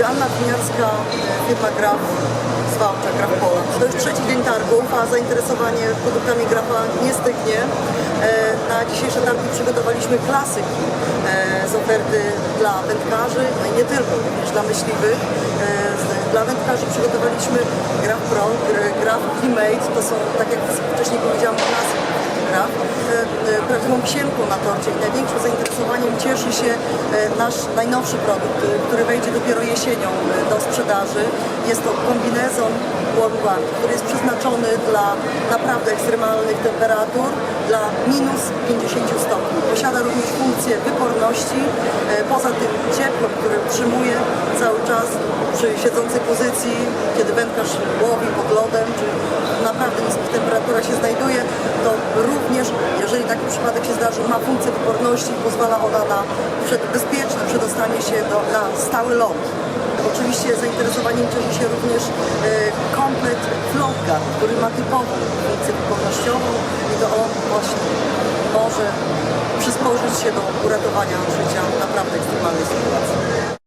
Joanna Winiarska, e, firma Graf z Wałcza, Graf Poland. To już trzeci dzień targów, a zainteresowanie produktami Grafa nie stygnie. E, Na dzisiejsze targi przygotowaliśmy klasyki e, z oferty dla wędkarzy, no i nie tylko, również dla myśliwych. Dla wędkarzy przygotowaliśmy Graf Pro, gr- Graf Climate, to są, tak jak wcześniej powiedziałam, klasyki Graf. Prawdziwą księgą na torcie i największym zainteresowaniem cieszy się e, nasz najnowszy produkt, e, który wejdzie dopiero jesienią e, do sprzedaży. Jest to kombinezon Warm Guard, który jest przeznaczony dla naprawdę ekstremalnych temperatur, dla minus 50 stopni. Posiada również funkcję wyporności, poza tym ciepło, które utrzymuje cały czas przy siedzącej pozycji, kiedy wędkarz łowi pod lodem, czy naprawdę niskich temperaturach się znajduje, to również, jeżeli taki przypadek się zdarzy, ma funkcję wyporności i pozwala ona na przed, bezpieczne przedostanie się do, na stały lot. Oczywiście zainteresowaniem cieszy się również e, komplet Flotka, który ma typową funkcję wypornościową i to on właśnie może przysporzyć się do uratowania życia naprawdę ekstremalnej sytuacji.